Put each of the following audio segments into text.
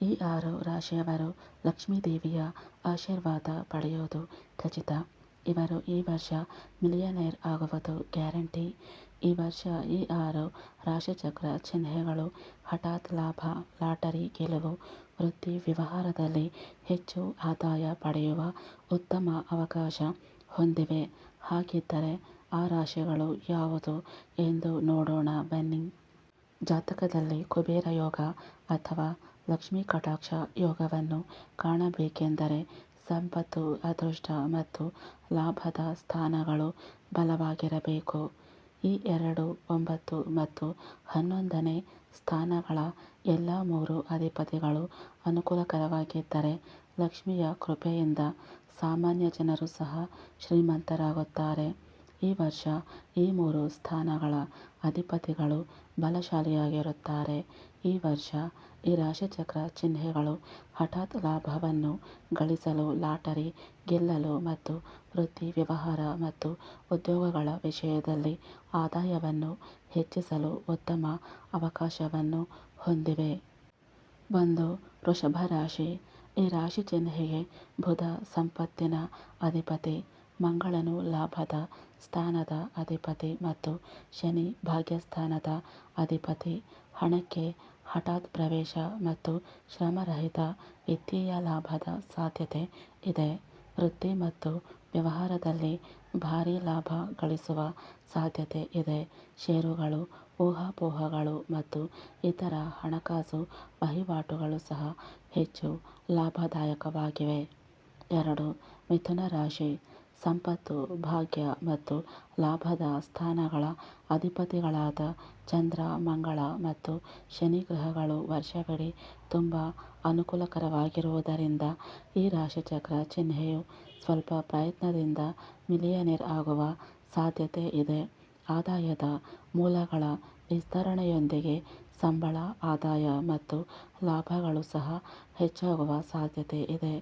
ಈ ಆರು ರಾಶಿಯವರು ಲಕ್ಷ್ಮೀದೇವಿಯ ಆಶೀರ್ವಾದ ಪಡೆಯುವುದು ಖಚಿತ. ಇವರು ಈ ವರ್ಷ ಮಿಲಿಯನೇರ್ ಆಗುವುದು ಗ್ಯಾರಂಟಿ. ಈ ವರ್ಷ ಈ ಆರು ರಾಶಿಚಕ್ರ ಚಿಹ್ನೆಗಳು ಹಠಾತ್ ಲಾಭ, ಲಾಟರಿ, ಗೆಲುವು, ವೃತ್ತಿ, ವ್ಯವಹಾರದಲ್ಲಿ ಹೆಚ್ಚು ಆದಾಯ ಪಡೆಯುವ ಉತ್ತಮ ಅವಕಾಶ ಹೊಂದಿವೆ. ಹಾಗಿದ್ದರೆ ಆ ರಾಶಿಗಳು ಯಾವುದು ಎಂದು ನೋಡೋಣ ಬನ್ನಿ. ಜಾತಕದಲ್ಲಿ ಕುಬೇರ ಯೋಗ ಅಥವಾ ಲಕ್ಷ್ಮೀ ಕಟಾಕ್ಷ ಯೋಗವನ್ನು ಕಾಣಬೇಕೆಂದರೆ ಸಂಪತ್ತು, ಅದೃಷ್ಟ ಮತ್ತು ಲಾಭದ ಸ್ಥಾನಗಳು ಬಲವಾಗಿರಬೇಕು. ಈ ಎರಡು, ಒಂಬತ್ತು ಮತ್ತು ಹನ್ನೊಂದನೇ ಸ್ಥಾನಗಳ ಎಲ್ಲ ಮೂರು ಅಧಿಪತಿಗಳು ಅನುಕೂಲಕರವಾಗಿದ್ದರೆ ಲಕ್ಷ್ಮಿಯ ಕೃಪೆಯಿಂದ ಸಾಮಾನ್ಯ ಜನರು ಸಹ ಶ್ರೀಮಂತರಾಗುತ್ತಾರೆ. ಈ ವರ್ಷ ಈ ಮೂರು ಸ್ಥಾನಗಳ ಅಧಿಪತಿಗಳು ಬಲಶಾಲಿಯಾಗಿರುತ್ತಾರೆ. ಈ ವರ್ಷ ಈ ರಾಶಿಚಕ್ರ ಚಿಹ್ನೆಗಳು ಹಠಾತ್ ಲಾಭವನ್ನು ಗಳಿಸಲು ಲಾಟರಿ, ಗೆಲ್ಲಲು ಮತ್ತು ವೃತ್ತಿ, ವ್ಯವಹಾರ ಮತ್ತು ಉದ್ಯೋಗಗಳ ವಿಷಯದಲ್ಲಿ ಆದಾಯವನ್ನು ಹೆಚ್ಚಿಸಲು ಉತ್ತಮ ಅವಕಾಶವನ್ನು ಹೊಂದಿವೆ. ಒಂದು, ವೃಷಭ ರಾಶಿ. ಈ ರಾಶಿ ಚಿಹ್ನೆಗೆ ಬುಧ ಸಂಪತ್ತಿನ ಅಧಿಪತಿ. ಮಂಗಳನು ಲಾಭದ ಸ್ಥಾನದ ಅಧಿಪತಿ ಮತ್ತು ಶನಿ ಭಾಗ್ಯಸ್ಥಾನದ ಅಧಿಪತಿ. ಹಣಕ್ಕೆ ಹಠಾತ್ ಪ್ರವೇಶ ಮತ್ತು ಶ್ರಮರಹಿತ ವಿತ್ತೀಯ ಲಾಭದ ಸಾಧ್ಯತೆ ಇದೆ. ವೃತ್ತಿ ಮತ್ತು ವ್ಯವಹಾರದಲ್ಲಿ ಭಾರೀ ಲಾಭ ಗಳಿಸುವ ಸಾಧ್ಯತೆ ಇದೆ. ಷೇರುಗಳು, ಊಹಾಪೋಹಗಳು ಮತ್ತು ಇತರ ಹಣಕಾಸು ವಹಿವಾಟುಗಳು ಸಹ ಹೆಚ್ಚು ಲಾಭದಾಯಕವಾಗಿವೆ. ಎರಡು, ಮಿಥುನ ರಾಶಿ. ಸಂಪತ್ತು, ಭಾಗ್ಯ ಮತ್ತು ಲಾಭದ ಸ್ಥಾನಗಳ ಅಧಿಪತಿಗಳಾದ ಚಂದ್ರ, ಮಂಗಳ ಮತ್ತು ಶನಿ ಗ್ರಹಗಳು ವರ್ಷವಿಡೀ ತುಂಬ ಅನುಕೂಲಕರವಾಗಿರುವುದರಿಂದ ಈ ರಾಶಿಚಕ್ರ ಚಿಹ್ನೆಯು ಸ್ವಲ್ಪ ಪ್ರಯತ್ನದಿಂದ ಮಿಲಿಯನೇರ್ ಆಗುವ ಸಾಧ್ಯತೆ ಇದೆ. ಆದಾಯದ ಮೂಲಗಳ ವಿಸ್ತರಣೆಯೊಂದಿಗೆ ಸಂಬಳ, ಆದಾಯ ಮತ್ತು ಲಾಭಗಳು ಸಹ ಹೆಚ್ಚಾಗುವ ಸಾಧ್ಯತೆ ಇದೆ.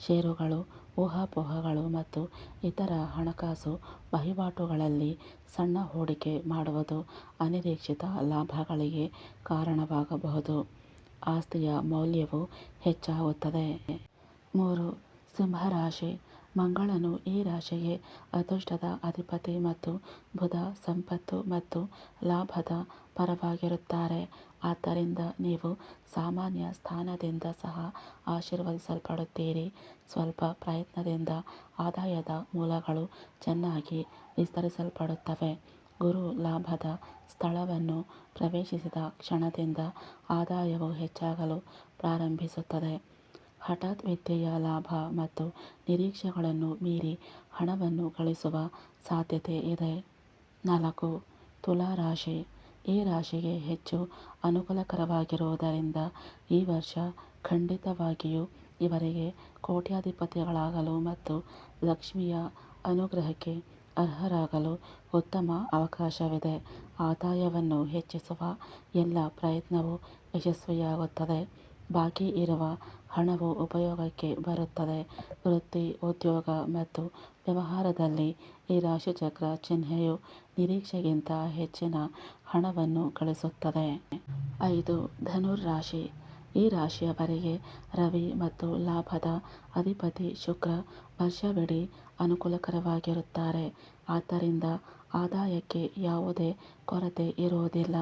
ಷೇರುಗಳು, ಊಹಾಪೋಹಗಳು ಮತ್ತು ಇತರ ಹಣಕಾಸು ವಹಿವಾಟುಗಳಲ್ಲಿ ಸಣ್ಣ ಹೂಡಿಕೆ ಮಾಡುವುದು ಅನಿರೀಕ್ಷಿತ ಲಾಭಗಳಿಗೆ ಕಾರಣವಾಗಬಹುದು. ಆಸ್ತಿಯ ಮೌಲ್ಯವು ಹೆಚ್ಚಾಗುತ್ತದೆ. ಮೂರು, ಸಿಂಹರಾಶಿ. ಮಂಗಳನು ಈ ರಾಶಿಗೆ ಅದೃಷ್ಟದ ಅಧಿಪತಿ ಮತ್ತು ಬುಧ ಸಂಪತ್ತು ಮತ್ತು ಲಾಭದ ಪರವಾಗಿರುತ್ತಾರೆ. ಆದ್ದರಿಂದ ನೀವು ಸಾಮಾನ್ಯ ಸ್ಥಾನದಿಂದ ಸಹ ಆಶೀರ್ವದಿಸಲ್ಪಡುತ್ತೀರಿ. ಸ್ವಲ್ಪ ಪ್ರಯತ್ನದಿಂದ ಆದಾಯದ ಮೂಲಗಳು ಚೆನ್ನಾಗಿ ವಿಸ್ತರಿಸಲ್ಪಡುತ್ತವೆ. ಗುರು ಲಾಭದ ಸ್ಥಳವನ್ನು ಪ್ರವೇಶಿಸಿದ ಕ್ಷಣದಿಂದ ಆದಾಯವು ಹೆಚ್ಚಾಗಲು ಪ್ರಾರಂಭಿಸುತ್ತದೆ. ಹಠಾತ್ ವಿದ್ಯೆಯ ಲಾಭ ಮತ್ತು ನಿರೀಕ್ಷೆಗಳನ್ನು ಮೀರಿ ಹಣವನ್ನು ಗಳಿಸುವ ಸಾಧ್ಯತೆ ಇದೆ. ನಾಲ್ಕು, ತುಲಾ ರಾಶಿ. ಈ ರಾಶಿಗೆ ಹೆಚ್ಚು ಅನುಕೂಲಕರವಾಗಿರುವುದರಿಂದ ಈ ವರ್ಷ ಖಂಡಿತವಾಗಿಯೂ ಇವರಿಗೆ ಕೋಟ್ಯಾಧಿಪತಿಗಳಾಗಲು ಮತ್ತು ಲಕ್ಷ್ಮಿಯ ಅನುಗ್ರಹಕ್ಕೆ ಅರ್ಹರಾಗಲು ಉತ್ತಮ ಅವಕಾಶವಿದೆ. ಆದಾಯವನ್ನು ಹೆಚ್ಚಿಸುವ ಎಲ್ಲ ಪ್ರಯತ್ನವೂ ಯಶಸ್ವಿಯಾಗುತ್ತದೆ. ಬಾಕಿ ಇರುವ ಹಣವು ಉಪಯೋಗಕ್ಕೆ ಬರುತ್ತದೆ. ವೃತ್ತಿ, ಉದ್ಯೋಗ ಮತ್ತು ವ್ಯವಹಾರದಲ್ಲಿ ಈ ರಾಶಿಚಕ್ರ ಚಿಹ್ನೆಯು ನಿರೀಕ್ಷೆಗಿಂತ ಹೆಚ್ಚಿನ ಹಣವನ್ನು ಗಳಿಸುತ್ತದೆ. ಐದು, ಧನುರ್ ರಾಶಿ. ಈ ರಾಶಿಯವರಿಗೆ ರವಿ ಮತ್ತು ಲಾಭದ ಅಧಿಪತಿ ಶುಕ್ರ ವರ್ಷವಿಡೀ ಅನುಕೂಲಕರವಾಗಿರುತ್ತಾರೆ. ಆದ್ದರಿಂದ ಆದಾಯಕ್ಕೆ ಯಾವುದೇ ಕೊರತೆ ಇರುವುದಿಲ್ಲ.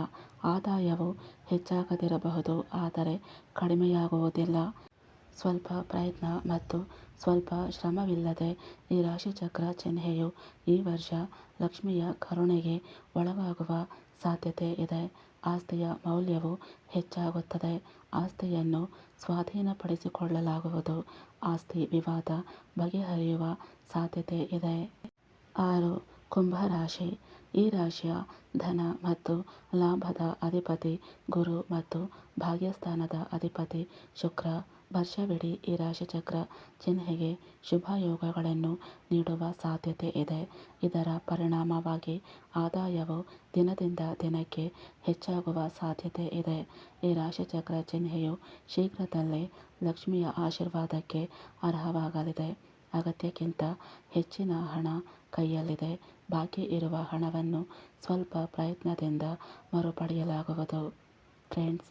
ಆದಾಯವು ಹೆಚ್ಚಾಗದಿರಬಹುದು, ಆದರೆ ಕಡಿಮೆಯಾಗುವುದಿಲ್ಲ. ಸ್ವಲ್ಪ ಪ್ರಯತ್ನ ಮತ್ತು ಸ್ವಲ್ಪ ಶ್ರಮವಿಲ್ಲದೆ ಈ ರಾಶಿಚಕ್ರ ಚಿಹ್ನೆಯು ಈ ವರ್ಷ ಲಕ್ಷ್ಮಿಯ ಕರುಣೆಗೆ ಒಳಗಾಗುವ ಸಾಧ್ಯತೆ ಇದೆ. ಆಸ್ತಿಯ ಮೌಲ್ಯವು ಹೆಚ್ಚಾಗುತ್ತದೆ. ಆಸ್ತಿಯನ್ನು ಸ್ವಾಧೀನಪಡಿಸಿಕೊಳ್ಳಲಾಗುವುದು. ಆಸ್ತಿ ವಿವಾದ ಬಗೆಹರಿಯುವ ಸಾಧ್ಯತೆ ಇದೆ. ಆರು ಕುಂಭ ರಾಶಿ ಈ ರಾಶಿಯ ಧನ ಮತ್ತು ಲಾಭದ ಅಧಿಪತಿ ಗುರು ಮತ್ತು ಭಾಗ್ಯಸ್ಥಾನದ ಅಧಿಪತಿ ಶುಕ್ರ ವರ್ಷವಿಡೀ ಈ ರಾಶಿಚಕ್ರ ಚಿಹ್ನೆಗೆ ಶುಭಯೋಗಗಳನ್ನು ನೀಡುವ ಸಾಧ್ಯತೆ ಇದೆ. ಇದರ ಪರಿಣಾಮವಾಗಿ ಆದಾಯವು ದಿನದಿಂದ ದಿನಕ್ಕೆ ಹೆಚ್ಚಾಗುವ ಸಾಧ್ಯತೆ ಇದೆ. ಈ ರಾಶಿಚಕ್ರ ಚಿಹ್ನೆಯು ಶೀಘ್ರದಲ್ಲೇ ಲಕ್ಷ್ಮಿಯ ಆಶೀರ್ವಾದಕ್ಕೆ ಅರ್ಹವಾಗಲಿದೆ. ಅಗತ್ಯಕ್ಕಿಂತ ಹೆಚ್ಚಿನ ಹಣ ಕೈಯಲ್ಲಿದೆ. ಬಾಕಿ ಇರುವ ಹಣವನ್ನು ಸ್ವಲ್ಪ ಪ್ರಯತ್ನದಿಂದ ಮರುಪಡೆಯಲಾಗುವುದು. ಫ್ರೆಂಡ್ಸ್